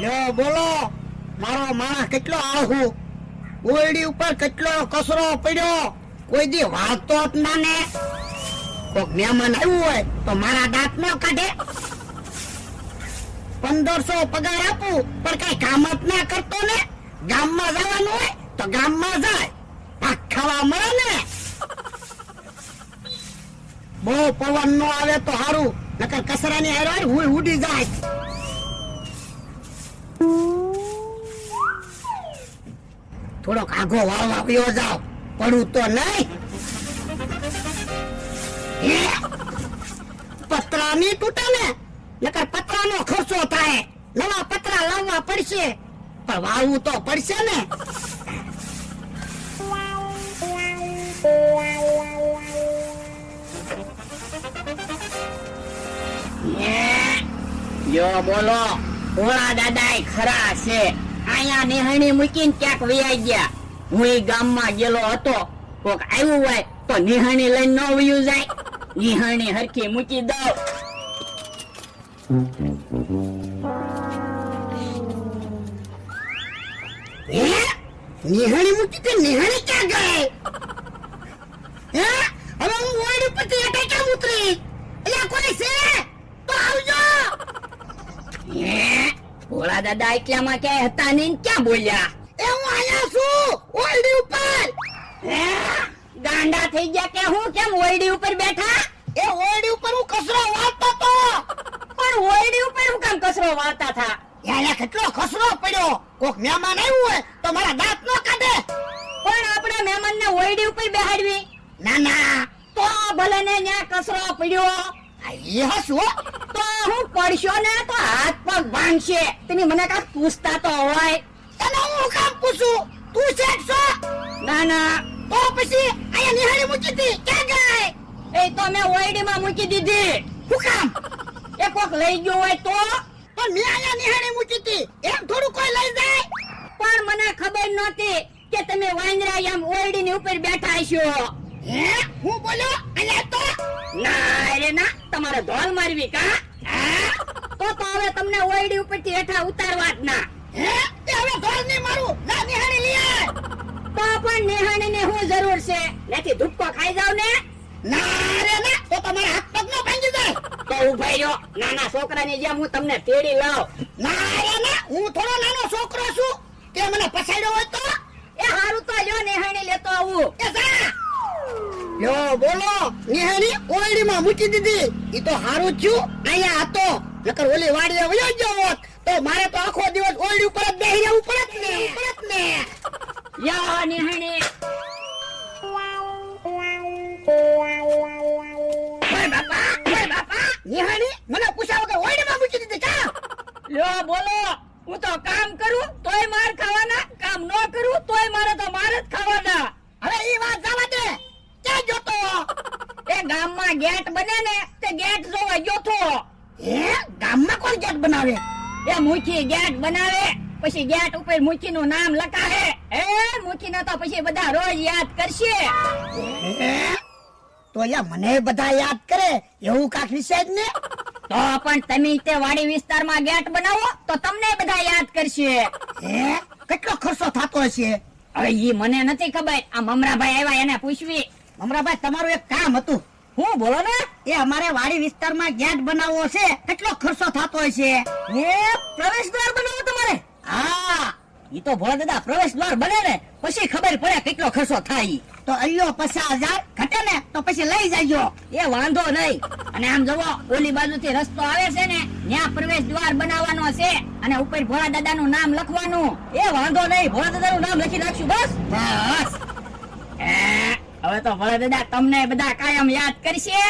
લ્યો બોલો. મારો માણસ કેટલો આહુ ઓરડી ઉપર કેટલો કચરો પડ્યો. કોઈ દી વાંચતો જ ના કોક મહેમાન આવ્યું હોય તો મારા દાંત ન કાઢે. પંદરસો પગાર આપું, પણ કઈ કામ જ ના કરતો ને. ગામમાં જવાનું હોય તો ગામમાં જાય. ભાગ ખાવા મળે ને. બહુ પવન નો આવે તો સારું નકર કચરાની હારે હારે હું ઉડી જાય. થોડોક આઘો વાવ આવ્યો જાવ. પડું તો નહીં? પતરા તૂટે ને, નકર પતરાનો ખર્ચો થાય. નવા પતરા લાવવા પડશે. પણ વાવવું તો પડશે ને. યો બોલો ઓળા દાદા ખરા છે. અહીંયા નિહાણી મૂકીને ક્યાંક વૈયા ગયા. હું એ ગામમાં ગયેલો હતો. કોક આવ્યું હોય તો નિહાણી લઈને ન વયું જાય. નિહાણી હરખી મૂકી દઉં. નિહાણી મૂકી તો નિહાણી ક્યાં ગઈ હે હવે હું ઓરડી પરથી હેઠે કેમ ઉતરી એટલે કોઈ છે તો આવજો હે ભોળા દાદા એટલામાં ક્યાંય હતા નહીં ને ક્યાં બોલ્યા? એ હું આયા છું ઓરડી ઉપર. હે? ગાંડા થઈ ગયા કે હું કેમ ઓરડી ઉપર બેઠા? એ ઓરડી ઉપર હું કચરો વાળતો તો. પણ ઓરડી ઉપર હું કેમ કચરો વાળતા થા યાર કેટલો કચરો પડ્યો? કોક મહેમાન આવ્યું હોય તો મારા દાંત નો કાઢે. પણ આપણે મહેમાનને ઓરડી ઉપર બેહાડવી? ના ના. તો ભલે ને ન્યા કચરો પડ્યો. આ એ હસવો તો હું પડશો ને તો હાથ પગ ભાંગશે તમે મને કાંઈક પૂછતા તો હોય. તને હું કામ પૂછું? તું શેઠ ના ના. તો પછી અહીંયા નિહાળી મૂકી હતી ક્યાં ગઈ? એ તો મેં ઓયડીમાં મૂકી દીધી. હું કામ? એ કોક લઈ ગયો હોય તો? પણ મેં અહીંયા નિહાળી મૂકી હતી એમ થોડું કોઈ લઈ જાય? પણ મને ખબર નહોતી કે તમે વાંદરા એમ ઓયડીની ઉપર બેઠા છો હે? હું બોલ્યો? અહીંયા તો? ના રે ના તમારે ધોલ મારવી કા? તો તો હવે તમને ઓયડી ઉપરથી હેઠા ઉતારવા જ ના. હે? તે હવે ધોળ નહીં મારું. ના નિહાળી લઈ તો પણ નિહાણીની શું જરૂર છે? નથી ધુક્કો ખાઈ જાવ ને? ના રે ના તો તમારા હાથ પગ નો ભાંગી જાય. તો ઉભાઈ રહ્યો. નાના છોકરાની જેમ હું તમને તેડી લાવ. ના રે ના હું થોડો નાનો છોકરો છું. તે મને પછાડ્યો હોય તો? એ હારું તો જો નિહાણી લેતો આવું. એ જા. યો બોલો. નિહાળી ઓરડીમાં મૂકી દીધી. ઈ તો હારું થયું. અહીંયા હતો. નકર ઓલી વાડીએ વયો ગયો તો મારે તો આખો દિવસ ઓરડી ઉપર જ બેહી રહેવું પડત ને પડત ને. યા બાપા નિહાળી મને પૂછ્યા વગર ઓરડીમાં મૂકી દીધી કા લ્યો બોલો હું તો કામ કરું તોય માર ખાવાના કામ ન કરું તોય મારે તો માર જ ખાવાના હવે ઈ વાત જવા દે ક્યાં જોતો એ ગામમાં ગેટ બને ને તે ગેટ જોવા ગયો તો હે? ગામમાં કોણ ગેટ બનાવે? એ મુખી ગેટ બનાવે પછી ગેટ ઉપર મુખી નું નામ લખાવે. હે મુખી ને તો પછી બધા રોજ યાદ કરશે. તો યા મને બધા યાદ કરે એવું કાક વિશે જ ને? તો પણ તમે તે વાડી વિસ્તારમાં ગેટ બનાવો તો તમને બધા યાદ કરશે. હે? કેટલો ખર્ચો થતો હશે? હવે ઈ મને નથી ખબર. આ મમરાભાઈ આવ્યા એને પૂછવી. મમરાભાઈ તમારું એક કામ હતું. હું બોલો ને? એ અમારે વાડી વિસ્તારમાં ગેટ બનાવવો છે. કેટલો ખર્ચો થતો છે? એ પ્રવેશ દ્વાર બનાવો તમારે. હા. ઈ તો ભોળા દાદા, પ્રવેશ દ્વાર બને ને, પછી ખબર પડે કેટલો ખર્ચો થાય. તો અલ્યો પચાસ હજાર ઘટે ને, તો પછી લઈ જાજો. એ વાંધો નહીં. અને આમ જવો ઓલી બાજુથી રસ્તો આવે છે ને ત્યાં પ્રવેશ દ્વાર બનાવવાનો છે. અને ઉપર ભોળા દાદાનું નામ લખવાનું. એ વાંધો નહીં, ભોળા દાદાનું નામ લખી નાખશું, બસ. બસ. હવે તો ભોળા દાદા તમને બધા કાયમ યાદ કરશે.